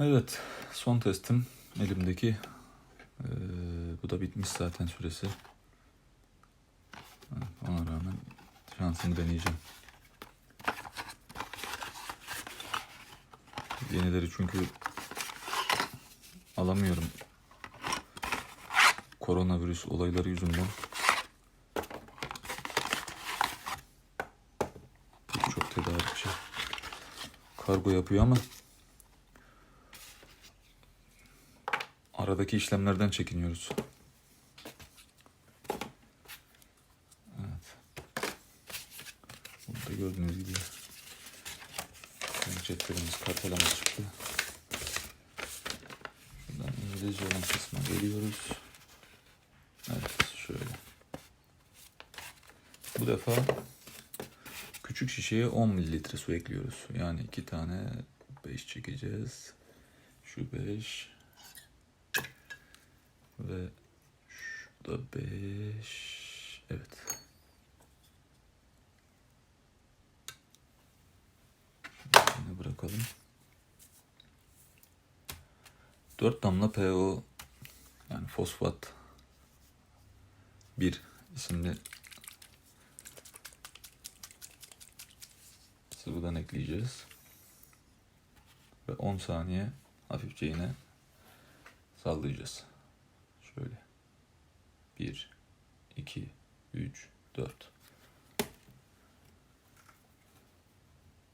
Evet, son testim elimdeki. Ee, bu da bitmiş zaten süresi. Ona rağmen şansını deneyeceğim. Yenileri çünkü alamıyorum. Koronavirüs olayları yüzünden. Çok tedarikçi. Kargo yapıyor ama aradaki işlemlerden çekiniyoruz. Evet. Burada gördüğünüz gibi cetvelimiz, kartelamız çıktı. Şuradan İngilizce olan kısma geliyoruz. Evet, şöyle. Bu defa küçük şişeye 10 mililitre su ekliyoruz. Yani iki tane 5 çekeceğiz. Şu 5 ve şu da 5. Evet. Yine bırakalım. 4 damla PO yani fosfat 1 isimli sıvıdan ekleyeceğiz. Ve 10 saniye hafifçe yine sallayacağız. Şöyle. 1 2 3 4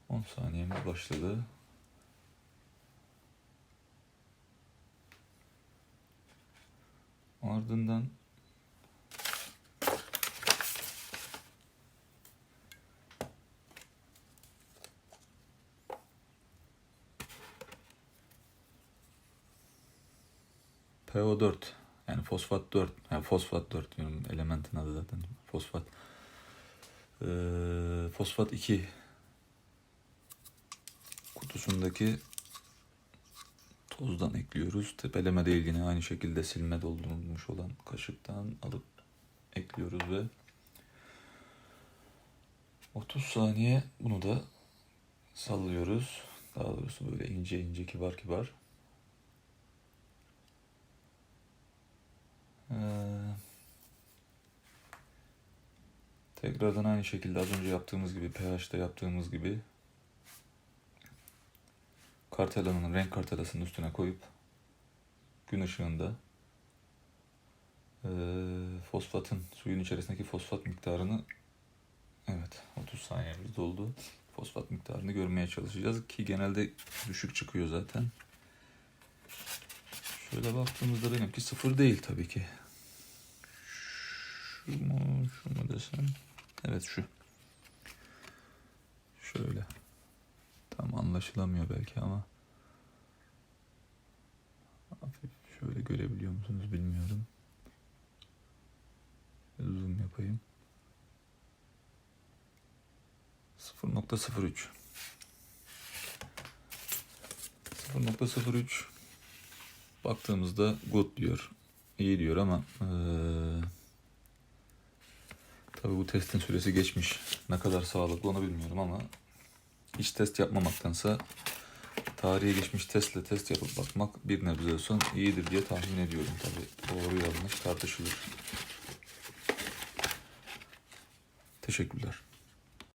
10 saniyemiz başladı. Ardından PO4 yani fosfat 4 yani fosfat 4 diyorum elementin adı zaten fosfat ee, fosfat 2 kutusundaki tozdan ekliyoruz. Tepeleme de yine aynı şekilde silme doldurulmuş olan kaşıktan alıp ekliyoruz ve 30 saniye bunu da sallıyoruz. Daha doğrusu böyle ince ince kibar kibar. Tekrardan aynı şekilde az önce yaptığımız gibi pH'te yaptığımız gibi kartelanın renk kartelasının üstüne koyup gün ışığında e, fosfatın suyun içerisindeki fosfat miktarını evet 30 saniyemiz doldu. Fosfat miktarını görmeye çalışacağız ki genelde düşük çıkıyor zaten. Şöyle baktığımızda benimki sıfır değil tabii ki. Şu mu, şu mu desem? Evet şu. Şöyle. Tam anlaşılamıyor belki ama. Hafif şöyle görebiliyor musunuz bilmiyorum. Zoom yapayım. 0.03 0.03 baktığımızda good diyor. iyi diyor ama eee tabii bu testin süresi geçmiş. Ne kadar sağlıklı onu bilmiyorum ama hiç test yapmamaktansa tarihe geçmiş testle test yapıp bakmak bir nebze olsun iyidir diye tahmin ediyorum tabii. Doğru yanlış tartışılır. Teşekkürler.